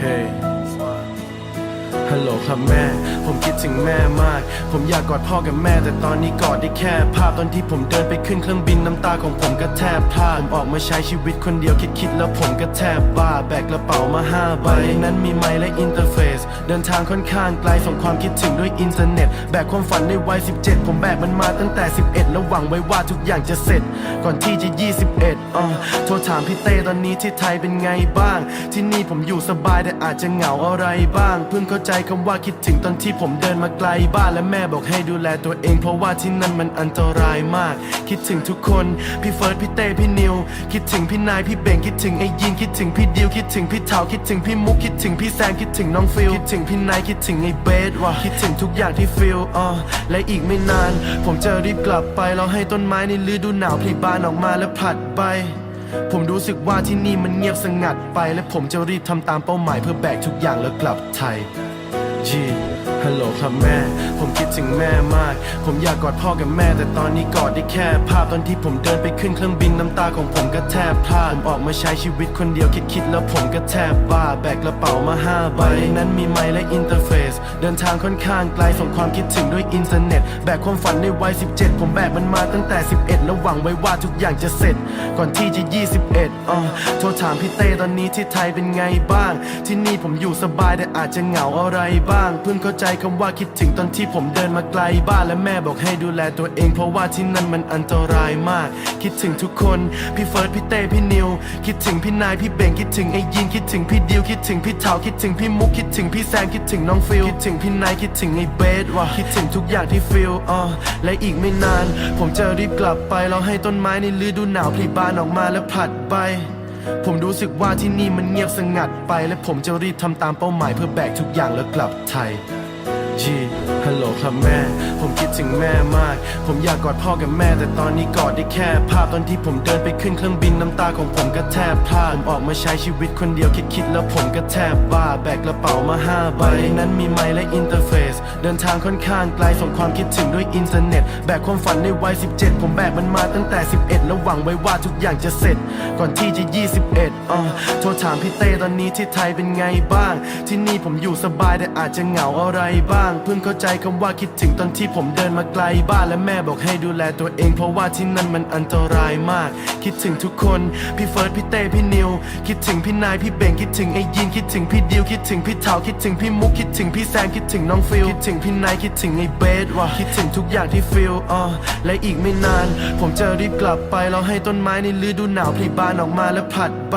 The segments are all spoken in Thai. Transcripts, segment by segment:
เฮัลโหลครับแม่ ผมคิดถึงแม่มาก ผมอยากกอดพ่อกับแม่ แต่ตอนนี้กอดได้แค่ ภาพตอนที่ผมเดินไปขึ้นเครื่องบินน้ำตาของผมก็แทบพลาดผมออกมาใช้ชีวิตคนเดียวคิดคิดๆแล้วผมก็แทบบ้าแบกกระเป๋ามาห้าใบในนั้นมีไมค์และอินเทอร์เฟซเดินทางค่อนข้างไกลส่งความคิดถึงด้วยอินเทอร์เน็ตแบกความฝันในวัย 17 ผมแบกมันมาตั้งแต่ 11 แล้วหวังไว้ว่าทุกอย่างจะเสร็จ ก่อนที่จะ 21อะโทรถามพี่เต้ตอนนี้ที่ไทยเป็นไงบ้าง ที่นี่ผมอยู่สบายแต่อาจจะเหงาอะไรบ้าง เพิ่งเข้าใจคำว่าคิดถึงตอนที่ผมเดินมาไกลบ้านและแม่บอกให้ดูแลตัวเอง เพราะว่าที่นั่นมันอันตรายมาก คิดถึงทุกคน พี่เฟิร์สพี่เต้พี่นิว คิดถึงพี่นายพี่เบ่งคิดถึงไอ้ยิงคิดถึงพี่ดิวคิดถึงพี่เทาคิดถึงพี่มุกคิดถึงพี่แซมคิดถึงน้องฟิลคิดถึงพี่นายคิดถึงไอ้เบสว่ะคิดถึงทุกอย่างที่ฟิลอะและอีกไม่นาน ผมจะรีบกลับไปแล้วให้ต้นไม้ในฤดูหนาวพลีบานออกมาและผลัดใบผมรู้สึกว่าที่นี่มันเงียบสงัดไป และผมจะรีบทำตามเป้าหมายเพื่อแบกทุกอย่างแล้วกลับไทย จี ฮัลโหลครับแม่ ผมคิดถึงแม่มาก ผมอยากกอดพ่อกับแม่ แต่ตอนนี้กอดได้แค่ภาพตอนที่ผมเดินไปขึ้นเครื่องบินน้ำตาของผมก็แทบพลาดผมออกมาใช้ชีวิตคนเดียวคิดคิดๆแล้วผมก็แทบบ้าแบกกระเป๋ามาห้าใบนั้นมีไมค์และอินเทอร์เฟซเดินทางค่อนข้างไกลส่งความคิดถึงด้วยอินเทอร์เน็ตแบกความฝันในวัย 17 ผมแบกมันมาตั้งแต่ 11 แล้วหวังไว้ว่าทุกอย่างจะเสร็จ ก่อนที่จะ 21อะโทรถามพี่เต้ตอนนี้ที่ไทยเป็นไงบ้าง ที่นี่ผมอยู่สบายแต่อาจจะเหงาอะไรบ้างเพิ่งเข้าใจคำว่าคิดถึงตอนที่ผมเดินมาไกลบ้านและแม่บอกให้ดูแลตัวเอง เพราะว่าที่นั่นมันอันตรายมาก คิดถึงทุกคน พี่เฟิร์สพี่เต้พี่นิว คิดถึงพี่นายพี่เบ่งคิดถึงไอ้ยิงคิดถึงพี่ดิวคิดถึงพี่เทาคิดถึงพี่มุกคิดถึงพี่แซมคิดถึงน้องฟิลคิดถึงพี่นายคิดถึงไอ้เบสว่ะคิดถึงทุกอย่างที่ฟิลอะและอีกไม่นาน ผมจะรีบกลับไปแล้วให้ต้นไม้ในฤดูหนาวพลีบานออกมาและผลัดใบผมรู้สึกว่าที่นี่มันเงียบสงัดไป และผมจะรีบทำตามเป้าหมายเพื่อแบกทุกอย่างแล้วกลับไทย จีฮัลโหลครับแม่ ผมคิดถึงแม่มาก ผมอยากกอดพ่อกับแม่ แต่ตอนนี้กอดได้แค่ภาพตอนที่ผมเดินไปขึ้นเครื่องบินน้ำตาของผมก็แทบพลาดผมออกมาใช้ชีวิตคนเดียวคิดคิดแล้วผมก็แทบบ้าแบกกระเป๋ามาห้าใบในนั้นมีไมค์และอินเทอร์เฟซเดินทางค่อนข้างไกลส่งความคิดถึงด้วยอินเทอร์เน็ต แบกความฝันในวัย 17 ผมแบกมันมาตั้งแต่ 11 แล้วหวังไว้ว่าทุกอย่างจะเสร็จ ก่อนที่จะ 21อะโทรถามพี่เต้ตอนนี้ที่ไทยเป็นไงบ้าง ที่นี่ผมอยู่สบายแต่อาจจะเหงาอะไรบ้าง เพิ่งเข้าใจคำว่าคิดถึงตอนที่ผมเดินมาไกลบ้านและแม่บอกให้ดูแลตัวเอง เพราะว่าที่นั่นมันอันตรายมาก คิดถึงทุกคน พี่เฟิร์สพี่เต้พี่นิว คิดถึงพี่นายพี่เบ่งคิดถึงไอ้ยินคิดถึงพี่ดิวคิดถึงพี่เทาคิดถึงพี่มุกคิดถึงพี่แซมคิดถึงน้องฟิลคิดถึงพี่นายคิดถึงไอ้เบสว่ะคิดถึงทุกอย่างที่ฟิลอะและอีกไม่นาน ผมจะรีบกลับไปแล้วให้ต้นไม้ในฤดูหนาวพลีบานออกมาและผลัดใบ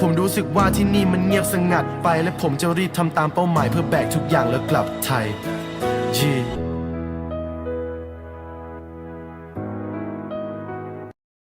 ผมรู้สึกว่าที่นี่มันเงียบสงัดไป และผมจะรีบทำตามเป้าหมายเพื่อแบกทุกอย่างแล้วกลับไทย G